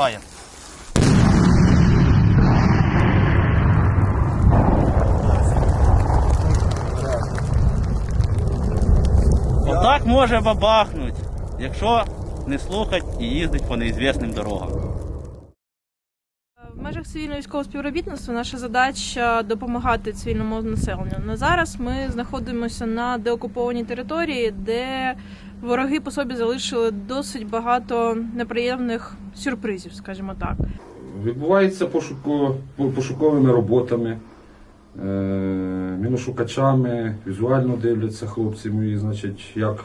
Фаєр. Отак може бабахнуть, якщо не слухать і їздить по неізвісним дорогам. Межах цивільно військового співробітництва наша задача допомагати цивільному населенню. На зараз ми знаходимося на деокупованій території, де вороги по собі залишили досить багато неприємних сюрпризів, скажімо так. Відбувається пошуко, пошуковими роботами, е, міношукачами, візуально дивляться хлопці мої, значить, як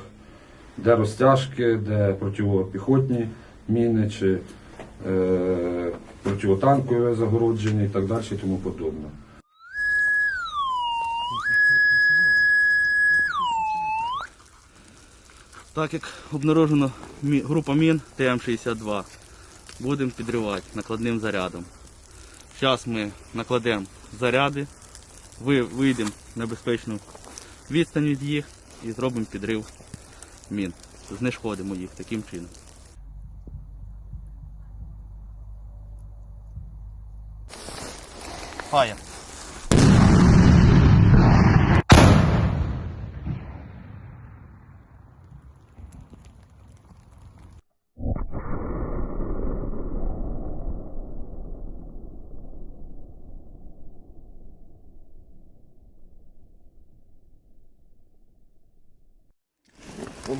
де розтяжки, де протипіхотні міни, чи е, противотанкове загородження і так далі, і тому подобне. Так як обнаружено група мін ТМ-62, будемо підривати накладним зарядом. Зараз ми накладемо заряди, вийдемо на безпечну відстань від їх і зробимо підрив мін. Знешкодимо їх таким чином. Фаєр. Щоб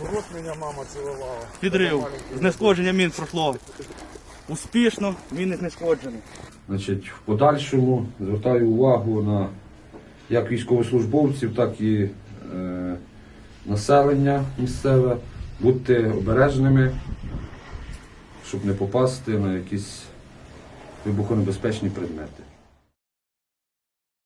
рот мене мама цілувала. Підрив. Знешкодження мін пройшло успішно, міни знешкоджені. Значить, в подальшому звертаю увагу на як військовослужбовців, так і е, населення місцеве. Будьте обережними, щоб не попасти на якісь вибухонебезпечні предмети.